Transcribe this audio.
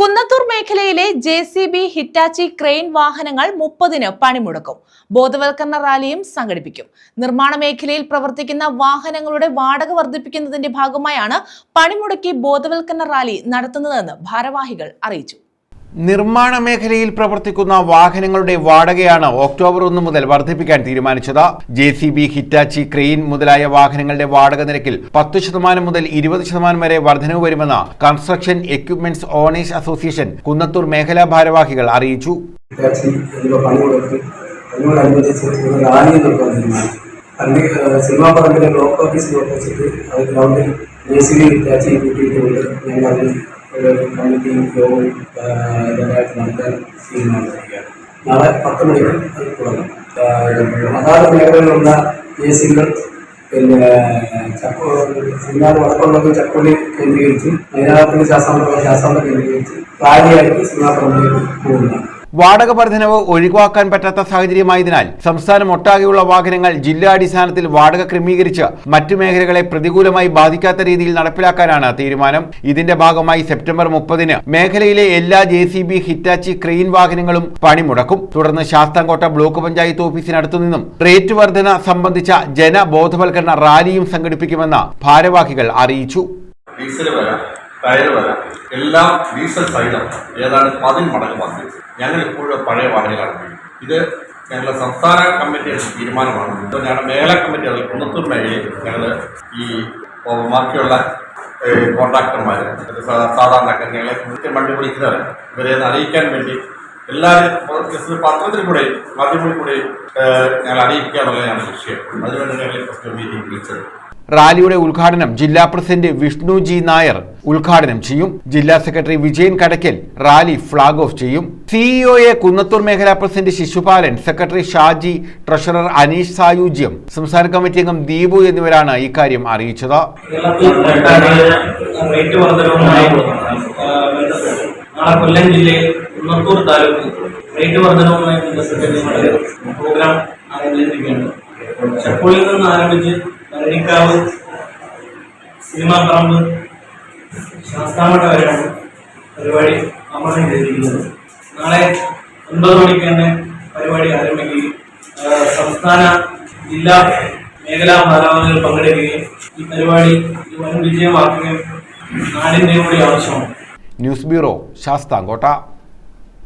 കുന്നത്തൂർ മേഖലയിലെ J C B Hitachi crane വാഹനങ്ങൾ മുപ്പതിന് പണിമുടക്കും. ബോധവൽക്കരണ റാലിയും സംഘടിപ്പിക്കും. നിർമ്മാണ മേഖലയിൽ പ്രവർത്തിക്കുന്ന വാഹനങ്ങളുടെ വാടക വർദ്ധിപ്പിക്കുന്നതിന്റെ ഭാഗമായാണ് പണിമുടക്കി ബോധവൽക്കരണ റാലി നടത്തുന്നതെന്ന് ഭാരവാഹികൾ അറിയിച്ചു. നിർമ്മാണ മേഖലയിൽ പ്രവർത്തിക്കുന്ന വാഹനങ്ങളുടെ വാടകയാണ് ഒക്ടോബർ ഒന്ന് മുതൽ വർദ്ധിപ്പിക്കാൻ തീരുമാനിച്ചത്. J C B Hitachi crane മുതലായ വാഹനങ്ങളുടെ വാടക നിരക്കിൽ പത്ത് ശതമാനം മുതൽ ഇരുപത് ശതമാനം വരെ വർധനവ് വരുമെന്ന് construction equipments owners association Kunnathur മേഖലാ ഭാരവാഹികൾ അറിയിച്ചു. കമ്മിറ്റിയും യോഗവും ആ, ഇതൊക്കെയായിട്ട് നടത്താൻ തീരുമാനിച്ചിരിക്കുകയാണ് നാളെ പത്ത് മണിക്ക് അത് തുടങ്ങും അതാത് മേഖലകളിലുള്ള സികൾ പിന്നെ ചക്കോ സിനിമാർ വടക്കുള്ളവർ ചക്കോലി കേന്ദ്രീകരിച്ചും അതിനകത്ത് ശാസ്താംബരം ശാസ്താംബരം കേന്ദ്രീകരിച്ച് റാലിയായിട്ട് സിനിമാ പറമ്പിലേക്ക് പോകുന്നതാണ് വാടക വർധനവ് ഒഴിവാക്കാൻ പറ്റാത്ത സാഹചര്യമായതിനാൽ സംസ്ഥാനം ഒട്ടാകെയുള്ള വാഹനങ്ങൾ ജില്ലാടിസ്ഥാനത്തിൽ വാടക ക്രമീകരിച്ച് മറ്റു മേഖലകളെ പ്രതികൂലമായി ബാധിക്കാത്ത രീതിയിൽ നടപ്പിലാക്കാനാണ് തീരുമാനം. ഇതിന്റെ ഭാഗമായി സെപ്റ്റംബർ മുപ്പതിന് മേഖലയിലെ എല്ലാ J C B Hitachi crane വാഹനങ്ങളും പണിമുടക്കും. തുടർന്ന് ശാസ്താംകോട്ട ബ്ലോക്ക് പഞ്ചായത്ത് ഓഫീസിനടുത്തു നിന്നും റേറ്റ് വർധന സംബന്ധിച്ച ജനബോധവൽക്കരണ റാലിയും സംഘടിപ്പിക്കുമെന്ന് ഭാരവാഹികൾ അറിയിച്ചു. ഡീസൽ വില ടയർ വില എല്ലാം ഡീസൽ സൈഡും ഏതാണ്ട് പതിന് മടങ്ങ് വന്നു ഞങ്ങൾ ഇപ്പോഴും പഴയ വാഹനങ്ങളാണ് ഇത് ഞങ്ങളുടെ സംസ്ഥാന കമ്മിറ്റിയുടെ തീരുമാനമാണ്. ഇപ്പോൾ ഞങ്ങളുടെ മേഖല കമ്മിറ്റി അതിൽ കുന്നത്തൂർ മേഖലയിൽ ഞങ്ങൾ ഈ ബാക്കിയുള്ള കോൺട്രാക്ടർമാർ സാധാരണക്കാർ ഞങ്ങളെ കൃത്യം വണ്ടി വിളിക്കുന്നവർ ഇവരെ അറിയിക്കാൻ വേണ്ടി എല്ലാവരും പത്രത്തിൽ കൂടെ മാധ്യമങ്ങളിൽ കൂടെ ഞങ്ങൾ അറിയിക്കുക എന്നുള്ളതാണ് ലക്ഷ്യം. അതിനുവേണ്ടി ഞങ്ങൾ ഫസ്റ്റ് മീറ്റിംഗ് വിളിച്ചത്. റാലിയുടെ ഉദ്ഘാടനം ജില്ലാ പ്രസിഡന്റ് വിഷ്ണു ജി നായർ ഉദ്ഘാടനം ചെയ്യും. ജില്ലാ secretary Vijayan Kadakkal rally flag off ചെയ്യും. സിഇഒയെ കുന്നത്തൂർ മേഖലാ president Sisupalan secretary Shaji treasurer Aneesh Sayujyam സംസ്ഥാന കമ്മിറ്റി അംഗം ദീപു എന്നിവരാണ് ഇക്കാര്യം അറിയിച്ചത്. കൊല്ലം ജില്ലയിൽ താലൂക്കിൽ നിന്ന് ആരംഭിച്ച് ഭരണിക്കാവ് സിനിമാ പറമ്പ് ശാസ്താമട്ട വരെയാണ് പരിപാടി ആഹ്വാനം ചെയ്തിരിക്കുന്നത്. നാളെ ഒൻപത് മണിക്ക് തന്നെ പരിപാടി ആരംഭിക്കുകയും സംസ്ഥാന ജില്ലാ മേഖലാ ഭാരവാഹികൾ പങ്കെടുക്കുകയും ഈ പരിപാടി വൻ വിജയമാക്കുകയും നാടിന്റെ കൂടി ആവശ്യമാണ്. News bureau Sasthamkotta.